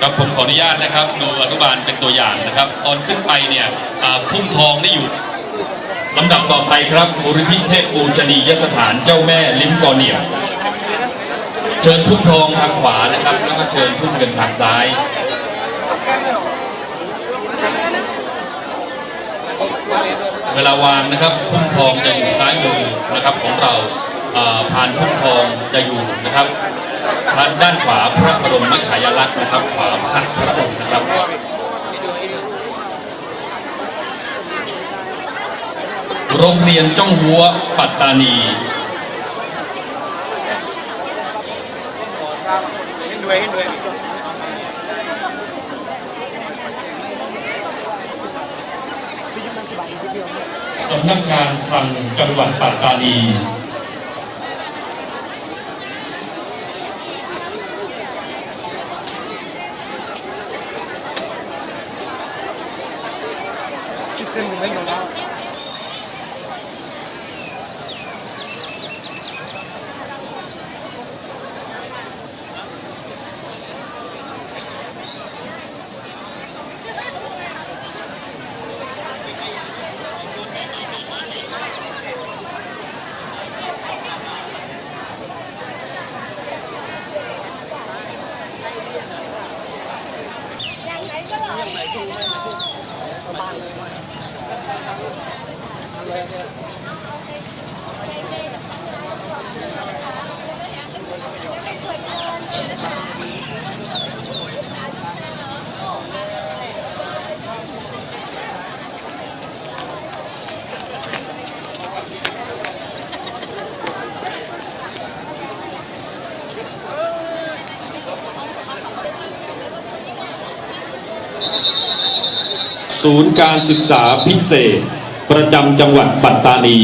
ครับผมขออนุญาตนะครับ ดูอนุบาลเป็นตัวอย่างนะครับ ตอนขึ้นไปเนี่ยพุ่มทองนี่อยู่ลำดับต่อไปครับมูลนิธิเทพบูชนียสถานเจ้าแม่ลิ้มกอเหนียเชิญพุ่มทองทางขวานะครับ แล้วก็เชิญพุ่มเงินทางซ้าย เวลาวางนะครับพุ่มทองจะอยู่ซ้ายมือนะครับของเราอ่านพุ่มทองจะอยู่นะครับทางด้านขวาพระบรมฉายาลักษณ์นะครับ ขวาพระพระองค์นะครับโรงเรียนจ้องหัวปัตตานีด้วยด้วย สำนักงานคลังจังหวัดปัตตานีคิดเส้ ศูนย์การศึกษาพิเศษ ประจำจังหวัดปัตตานี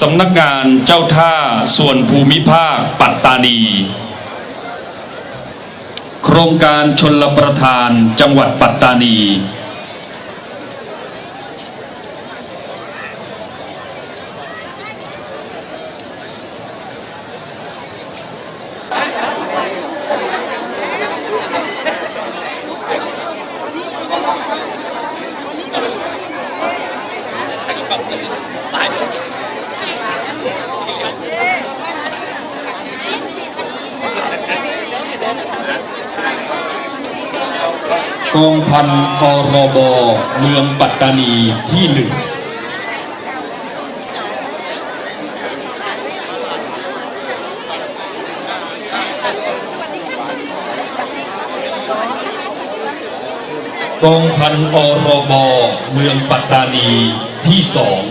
สำนักงานเจ้าท่าส่วนภูมิภาคปัตตานี โครงการชนลประทานจังหวัดปัตตานี กองพันกรบเมืองปัตตานีที่หนึ่งกองพันอรบเมืองปัตตานีที่สอง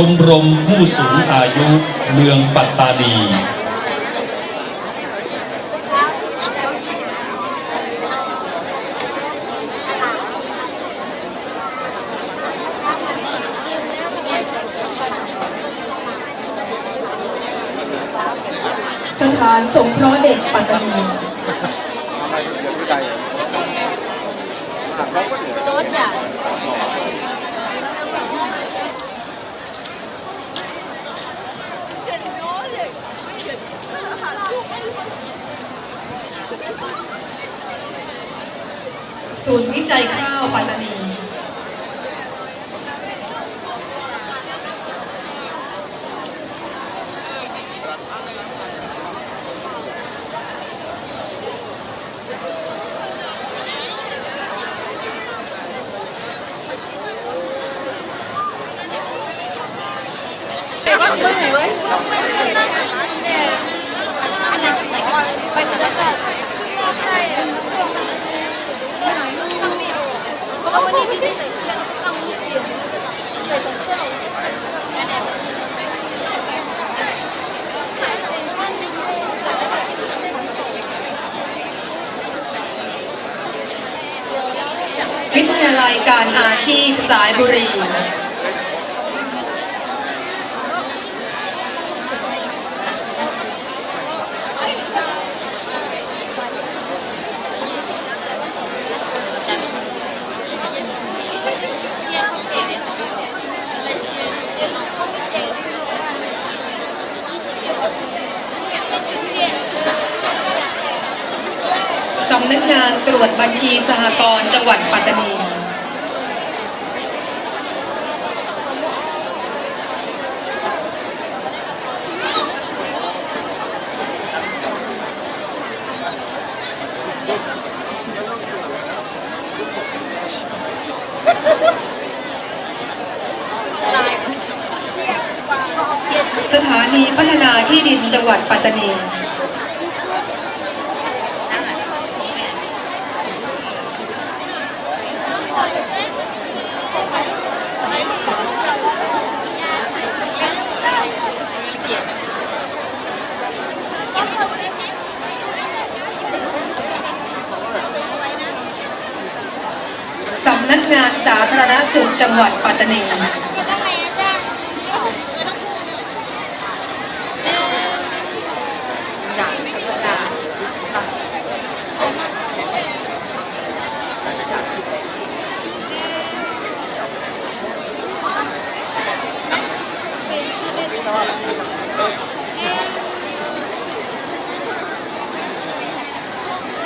ชมรมผู้สูงอายุเมืองปัตตานีสถานสงเคราะห์เด็กปัตตานี อะไรเดี๋ยวไม่ได้เราก็เดี๋ยว รถใหญ่ ศูนย์วิจัยข้าวปัตตานี เวิทยาลัยการอาชีพสายบุรี นักงานตรวจบัญชีสหกรณ์จังหวัดปัตตานีสถานีพัฒนาที่ดินจังหวัดปัตตานี สำ นักงานสาธารณสุขจังหวัดปัตตานี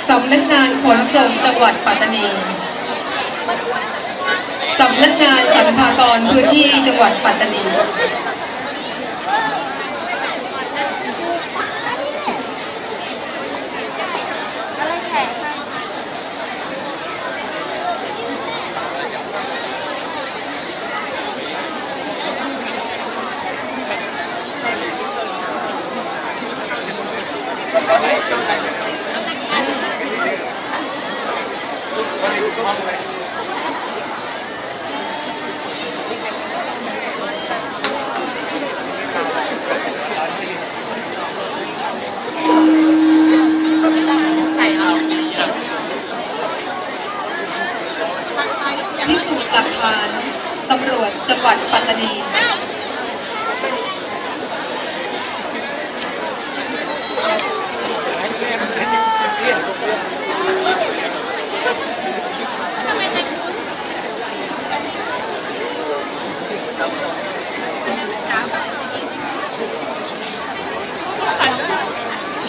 สำนักงานขนส่งจังหวัดปัตตานี สำนักงานสรรพากรพื้นที่จังหวัดปัตตานี พิสูจน์หลักฐาน ตำรวจจังหวัดปัตตานี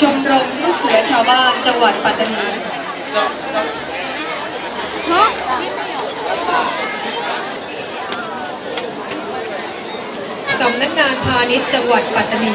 ชมรมลูกเสือชาวบ้านจังหวัดปัตตานีำนักงานพาณิชย์จังหวัดปัตตานี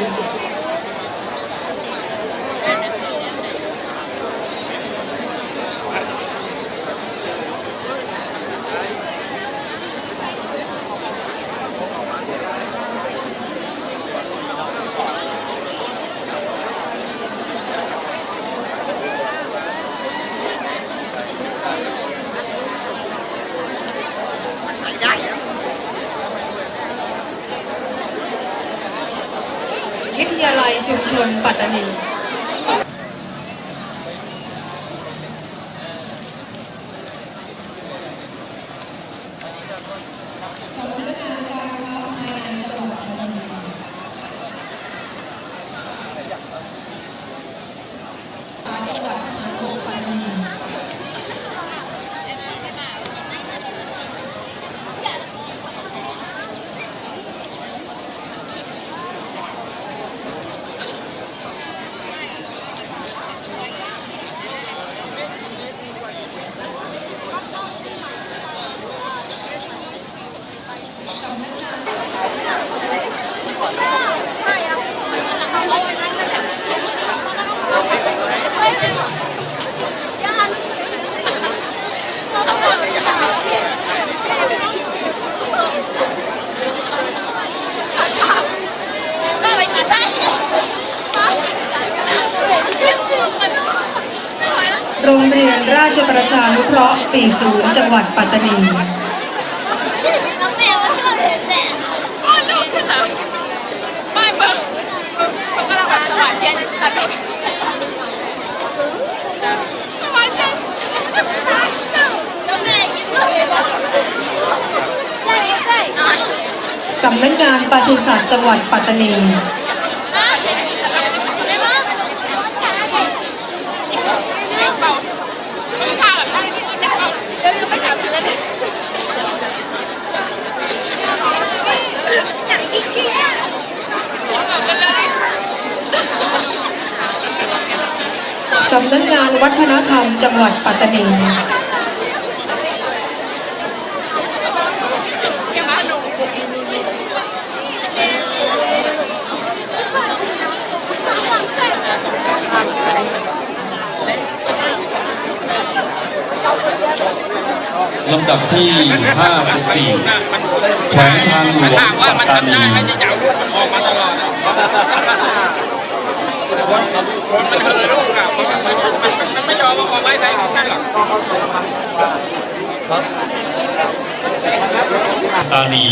วิทยาลัย ชุมชนปัตตานี จังหวัดมหาสารคามปัตตานี สำนักงาน โรงเรียนราชประชานุเคราะห์ 40 จังหวัดปัตตานีน้องแมวมันชอบเห็นแต่อ๋อลูกฉันเหรอไม่เบิ่งเขากงแบบสวัสดีตัดผมสวัสดีน้องแม่กินเลยเหรอใช่ใช่สำนักงานปศุสัตว์จังหวัดปัตตานี อะได้ปะเด็กเป่ามือข้าวแบบ ได้พี่เด็กเป่าเดี๋ยวยังไม่จับเลยหนังอีกทีอะเร็วๆดิสำนักงานวัฒนธรรมจังหวัดปัตตานี เก็บมาหนู ลำดับที่ 54 แขวงทางหลวงปัตตานีจะเอาลูกมันออกมาตลอดคนมันเคยลูกอะมันมันไม่ยอมออกไปไหนนั่นหรอก ปัตตานี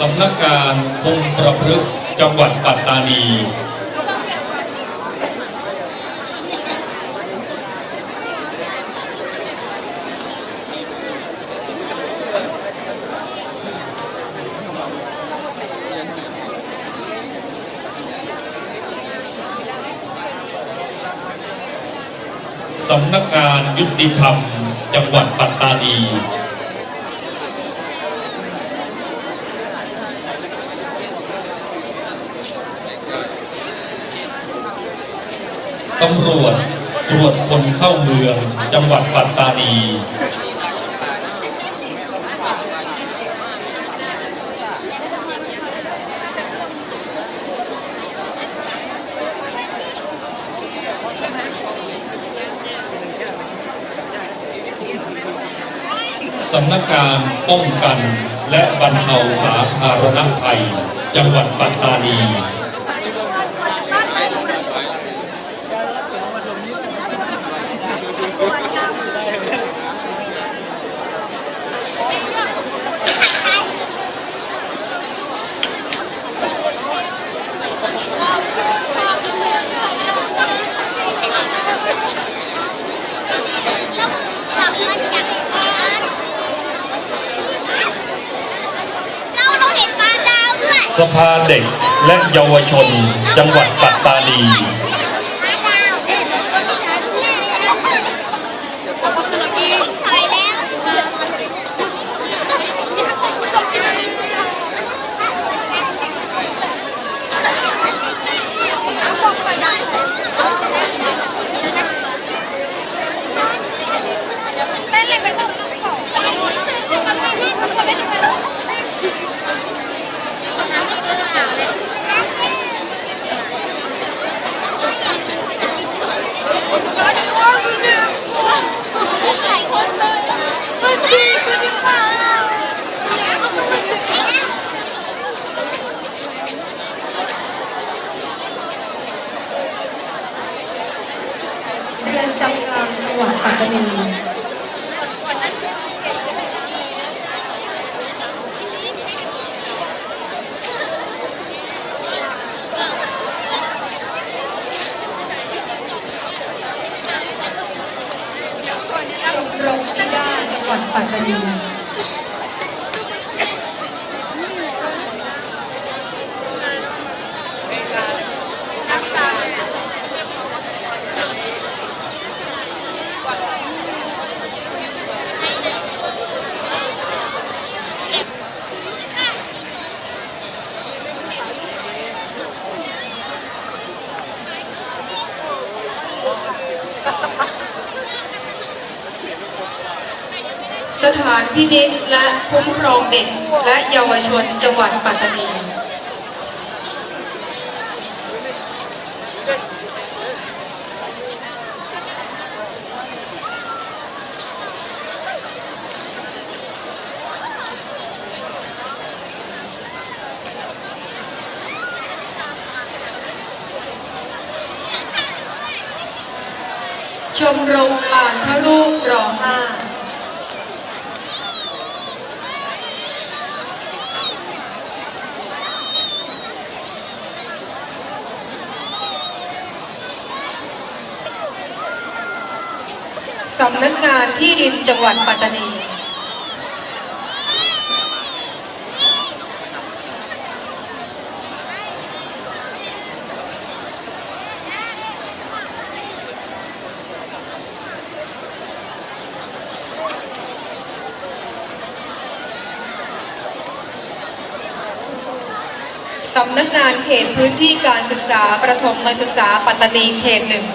สำนักงานคุมประพฤกษ์จังหวัดปัตตานี สำนักงานยุติธรรม จังหวัดปัตตานีำรวจตรวจคนเข้าเมือง จังหวัดปัตตานีสำนักงานป้องกันและบรรเทาสาธารณภัย จังหวัดปัตตานี เราเราเห็นปลาดาวด้วย สภาเด็กและเยาวชน จังหวัดปัตตานีปลาดาวเด็กเราต้องใช้ทุกอย่างเราก็สลับกินถ่ายแล้วบอกก่อนได้เต้นเลยไปต้องขอตื่นขึ้นมาไม่เล่นมันก็ไม่ได้ไป เรือนจำกลางจังหวัดปัตตานี ชมรมนิด้าจั งห ปัตตานีสถานพินิจและคุ้มครองเด็กและเยาวชนจังหวัดปัตตานี ชมรมลานพระรูปรอห้า สำนักงานที่ดินจังหวัดปัตตานีสำนักงานเขตพื้นที่การศึกษาประถมศึกษาปัตตานีเขตหนึ่ง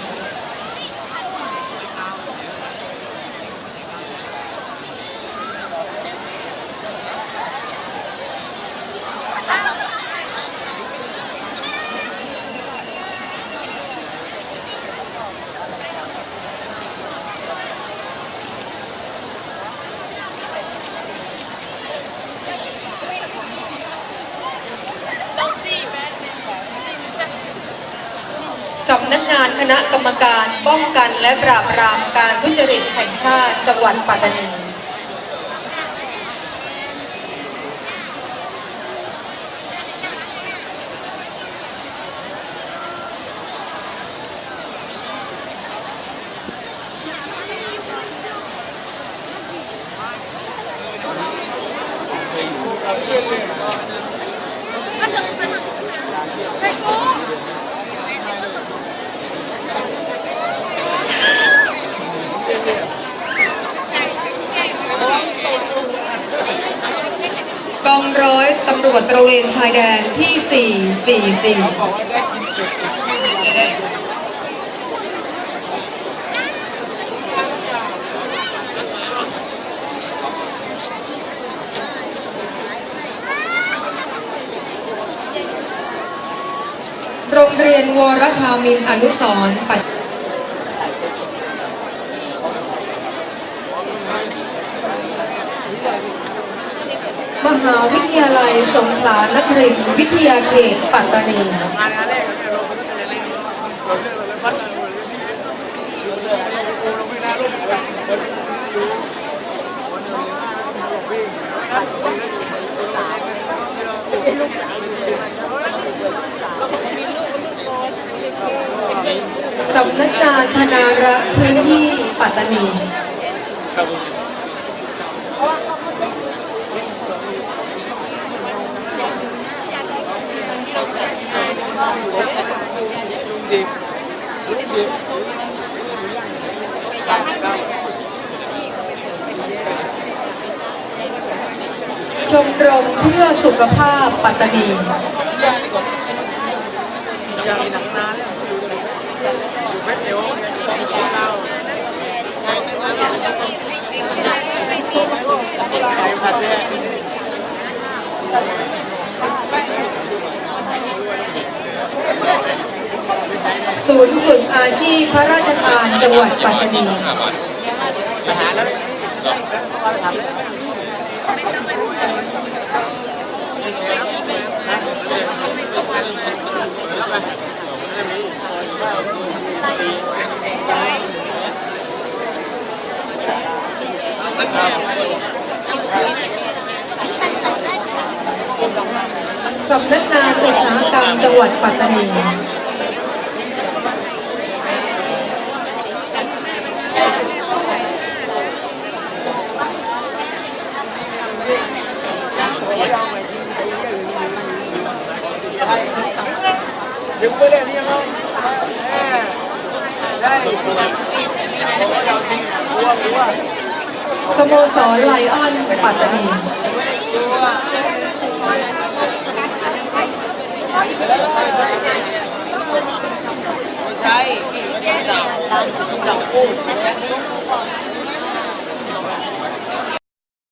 ณะกรรมการป้องกันและปราบปรามการทุจริตแห่งชาติจังหวัดปัตตานีกองร้อยตำร วจตระเวนชายแดนที่ 444โรงเรียนวรคามินอนุสรณ์ปัต มหาวิทยาลัย สงขลานครินวิทยาเขตปัตตานี สำนักงานธนารักษ์พื้นที่ปัตตานี ดีดีชมรมเพื่อสุขภาพปัตตานียากมีหนังนานแล้วอยู่อยู่เพชรเดียวไปผัดเนี่ย ศูนย์ฝึกอาชีพพระราชทานจังหวัดปัตตานีสำนักงานอุตสาหกรรมจังหวัดปัตตานี